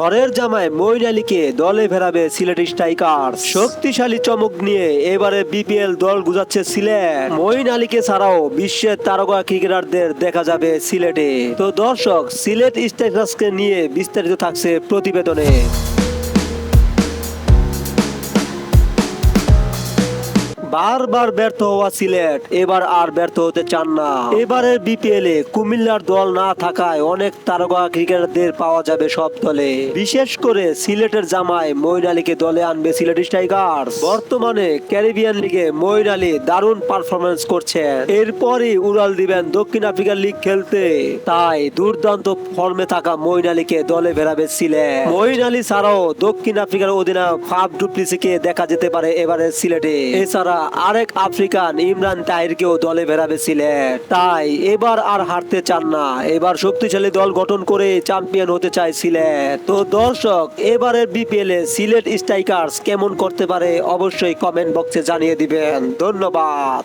ঘরের জামায় মইন আলীকে দলে ফেরাবে সিলেট স্ট্রাইকার শক্তিশালী চমক নিয়ে এবারে বিপিএল দল গুজাচ্ছে সিলেট। মইন আলীকে ছাড়াও বিশ্বের তারকা ক্রিকেটারদের দেখা যাবে সিলেটে। তো দর্শক, সিলেট স্ট্রাইকার্সকে নিয়ে বিস্তারিত থাকছে প্রতিবেদনে। বারবার ব্যর্থ হওয়া সিলেট, এবার আর ব্যর্থ হতে চান না। এবারের বিপিএল এ কুমিল্লার দল না থাকায় অনেক তারকা ক্রিকেটারদের পাওয়া যাবে সব দলে। বিশেষ করে সিলেটের জামায় মইন আলীকে দলে আনবে সিলেট স্ট্রাইকার বর্তমানে ক্যারিবিয়ান লিগে মইন আলী দারুণ পারফরমেন্স করছেন। এরপরই উড়াল দিবেন দক্ষিণ আফ্রিকার লিগ খেলতে। তাই দুর্দান্ত ফর্মে থাকা মইন আলীকে দলে ফেরাবে সিলেট। মইন আলী ছাড়াও দক্ষিণ আফ্রিকার অধিনায়ক ফাফ ডুপ্লিসিকে দেখা যেতে পারে এবারে সিলেটে। এছাড়া আরেক আফ্রিকান ইমরান তাহিরকেও দলে ফেরাবে সিলেট তাই এবার আর হারতে চান না। এবার শক্তিশালী দল গঠন করে চ্যাম্পিয়ন হতে চায় সিলেট তো দর্শক, এবারের বিপিএল এ সিলেট স্ট্রাইকার্স কেমন করতে পারে অবশ্যই কমেন্ট বক্সে জানিয়ে দিবেন। ধন্যবাদ।